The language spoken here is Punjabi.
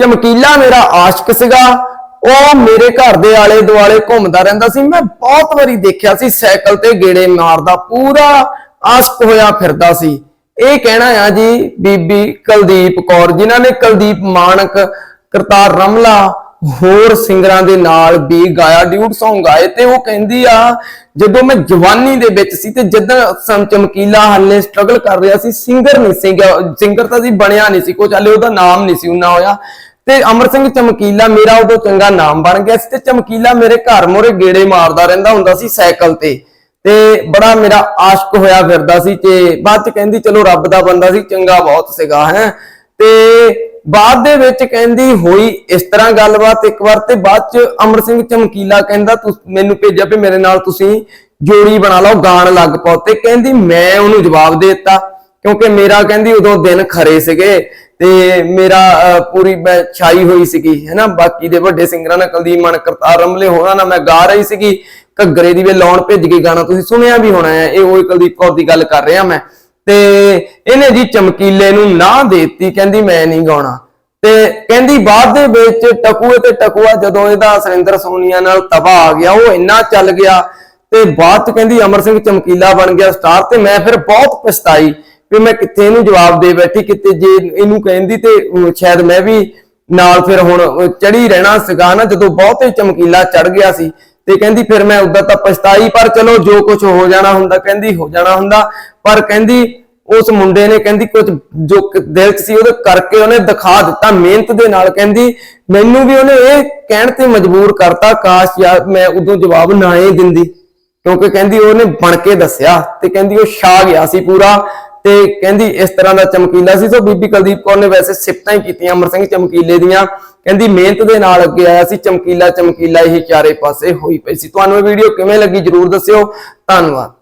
ਚਮਕੀਲਾ ਮੇਰਾ ਆਸ਼ਕ ਸੀਗਾ। ਉਹ ਮੇਰੇ ਘਰ ਦੇ ਆਲੇ ਦੁਆਲੇ ਘੁੰਮਦਾ ਰਹਿੰਦਾ ਸੀ। ਮੈਂ ਬਹੁਤ ਵਾਰੀ ਦੇਖਿਆ ਸੀ, ਸਾਈਕਲ ਤੇ ਗੇੜੇ ਮਾਰਦਾ, ਪੂਰਾ ਆਸ਼ਕ ਹੋਇਆ ਫਿਰਦਾ ਸੀ। ਇਹ ਕਹਿਣਾ ਆ ਜੀ, ਬੀਬੀ ਕੁਲਦੀਪ ਕੌਰ, ਜਿਨ੍ਹਾਂ ਨੇ ਕੁਲਦੀਪ ਮਾਨਕ ਕਰਤਾਰ ਰਮਲਾ, ਹੋਰ ਸਿੰਗਰਾਂ ਦੇ ਨਾਲ ਵੀ ਗਾਇਆ, ਡਿਊਟ Song ਗਾਏ ਤੇ ਉਹ ਕਹਿੰਦੀ ਆ, ਜਦੋਂ ਮੈਂ ਜਵਾਨੀ ਦੇ ਵਿੱਚ ਸੀ ਤੇ ਜਦੋਂ ਸੰ ਚਮਕੀਲਾ ਹਾਲੇ ਸਟਰਗਲ ਕਰ ਰਿਹਾ ਸੀ ਸਿੰਗਰ ਨਹੀਂ ਸੀਗਾ ਸਿੰਗਰ ਤਾਂ ਸੀ ਬਣਿਆ ਨਹੀਂ ਸੀ ਕੋਈ ਹੱਲੇ ਉਹਦਾ ਨਾਮ ਨਹੀਂ ਸੀ ਉਹਨਾਂ ਹੋਇਆ। ਤੇ ਅਮਰ ਸਿੰਘ ਚਮਕੀਲਾ ਮੇਰਾ ਉਦੋਂ ਚੰਗਾ ਨਾਮ ਬਣ ਗਿਆ ਸੀ ਤੇ ਚਮਕੀਲਾ ਮੇਰੇ ਘਰ ਮੋਰੇ ਗੇੜੇ ਮਾਰਦਾ ਰਹਿੰਦਾ ਹੁੰਦਾ ਸੀ ਸਾਈਕਲ ਤੇ। ਤੇ ਬੜਾ ਮੇਰਾ ਆਸ਼ਕ ਹੋਇਆ ਫਿਰਦਾ ਸੀ ਤੇ ਬਾਅਦ ਚ ਕਹਿੰਦੀ, ਚਲੋ ਰੱਬ ਦਾ ਬੰਦਾ ਸੀ, ਚੰਗਾ ਬਹੁਤ ਸੀਗਾ, ਹੈ। ਤੇ ਬਾਅਦ ਦੇ ਵਿੱਚ ਕਹਿੰਦੀ ਹੋਈ ਇਸ ਤਰ੍ਹਾਂ ਗੱਲਬਾਤ ਇੱਕ ਵਾਰ ਤੇ ਬਾਅਦ ਚ ਅਮਰ ਸਿੰਘ ਚਮਕੀਲਾ ਕਹਿੰਦਾ ਤੂੰ ਮੈਨੂੰ ਭੇਜਿਆ ਵੀ ਮੇਰੇ ਨਾਲ ਤੁਸੀਂ ਜੋੜੀ ਬਣਾ ਲਓ, ਗਾਣ ਲੱਗ ਪਾਓ। ਤੇ ਕਹਿੰਦੀ, ਮੈਂ ਉਹਨੂੰ ਜਵਾਬ ਦੇ ਦਿੱਤਾ ਕਿਉਂਕਿ ਮੇਰਾ, ਕਹਿੰਦੀ, ਉਦੋਂ ਦਿਨ ਖਰੇ ਸੀਗੇ। ਤੇ ਮੇਰਾ ਪੂਰੀ ਮੈਂ ਛਾਈ ਹੋਈ ਸੀਗੀ, ਹੈਨਾ? ਬਾਕੀ ਦੇ ਵੱਡੇ ਸਿੰਗਰਾਂ ਨਾਲ ਕੁਲਦੀਪ ਮਾਨ, ਕਰਤਾਰ ਰਮਲੇ ਹੋਣਾ ਨਾਲ ਮੈਂ ਗਾ ਰਹੀ ਸੀਗੀ। ਘੱਗਰੇ ਦੀ ਵੇ ਲਾਉਣ ਭੇਜ ਕੇ ਗਾਣਾ, ਤੁਸੀਂ ਸੁਣਿਆ ਵੀ ਹੋਣਾ ਹੈ, ਇਹ ਉਹੀ ਕੁਲਦੀਪ ਕੌਰ ਦੀ ਗੱਲ ਕਰ ਰਿਹਾ ਮੈਂ। ਤੇ ਇਹਨੇ ਜੀ ਚਮਕੀਲੇ ਨੂੰ ਨਾ ਦੇਤੀ, ਕਹਿੰਦੀ ਮੈਂ ਨਹੀਂ ਗਾਉਣਾ। ਤੇ ਕਹਿੰਦੀ ਬਾਅਦ ਦੇ ਵਿੱਚ ਟਕੂਏ ਤੇ ਟਕੂਆ ਜਦੋਂ ਇਹਦਾ ਸੁਰਿੰਦਰ ਸੋਨੀਆ ਨਾਲ ਤਬਾਹ ਆ ਗਿਆ, ਉਹ ਇੰਨਾ ਚੱਲ ਗਿਆ, ਤੇ ਬਾਅਦ ਚ ਕਹਿੰਦੀ ਅਮਰ ਸਿੰਘ ਚਮਕੀਲਾ ਬਣ ਗਿਆ ਸਟਾਰ, ਤੇ ਮੈਂ ਫਿਰ ਬਹੁਤ ਪਛਤਾਈ। ਵੀ ਮੈਂ ਕਿੱਥੇ ਇਹਨੂੰ ਜਵਾਬ ਦੇ ਬੈਠੀ ਕਿਤੇ ਜੇ ਇਹਨੂੰ ਕਹਿੰਦੀ ਤੇ ਸ਼ਾਇਦ ਮੈਂ ਵੀ ਨਾਲ ਫਿਰ ਹੁਣ ਚੜੀ ਰਹਿਣਾ ਸੀਗਾ ਨਾ, ਜਦੋਂ ਬਹੁਤ ਹੀ ਚਮਕੀਲਾ ਚੜ ਗਿਆ ਸੀ ਤੇ ਕਹਿੰਦੀ ਫਿਰ ਮੈਂ ਉਦਾਂ ਤਾਂ ਪਛਤਾਈ, ਪਰ ਚਲੋ ਜੋ ਕੁਝ ਹੋ ਜਾਣਾ ਹੁੰਦਾ, ਕਹਿੰਦੀ ਹੋ ਜਾਣਾ ਹੁੰਦਾ। ਪਰ ਕਹਿੰਦੀ ਉਸ ਮੁੰਡੇ ਨੇ ਕਹਿੰਦੀ ਕੁਝ ਜੋ ਦਿਲ ਸੀ, ਉਹਦੇ ਕਰਕੇ ਉਹਨੇ ਦਿਖਾ ਦਿੱਤਾ ਮਿਹਨਤ ਦੇ ਨਾਲ। ਕਹਿੰਦੀ ਮੈਨੂੰ ਵੀ ਉਹਨੇ ਇਹ ਕਹਿਣ ਤੇ ਮਜਬੂਰ ਕਰਤਾ, ਕਾਸ਼ ਯਾਰ ਮੈਂ ਉਦੋਂ ਜਵਾਬ ਨਾ ਹੀ ਦਿੰਦੀ। ਕਿਉਂਕਿ ਕਹਿੰਦੀ ਉਹਨੇ ਬਣ ਕੇ ਦੱਸਿਆ ਤੇ ਕਹਿੰਦੀ ਉਹ ਛਾ ਗਿਆ ਸੀ ਪੂਰਾ। ਤੇ ਕਹਿੰਦੀ ਇਸ ਤਰ੍ਹਾਂ ਦਾ ਚਮਕੀਲਾ ਸੀ। ਸੋ ਬੀਬੀ ਕੁਲਦੀਪ ਕੌਰ ਨੇ ਵੈਸੇ ਸਿਫਤਾਂ ਹੀ ਕੀਤੀਆਂ, ਅਮਰ ਸਿੰਘ ਚਮਕੀਲੇ ਦੀਆਂ। ਕਹਿੰਦੀ ਮਿਹਨਤ ਦੇ ਨਾਲ ਅੱਗੇ ਆਇਆ ਸੀ, ਚਮਕੀਲਾ ਚਮਕੀਲਾ ਇਹ ਚਾਰੇ ਪਾਸੇ ਹੋਈ ਪਈ ਸੀ। ਤੁਹਾਨੂੰ ਇਹ ਵੀਡੀਓ ਕਿਵੇਂ ਲੱਗੀ ਜਰੂਰ ਦੱਸਿਓ। ਧੰਨਵਾਦ।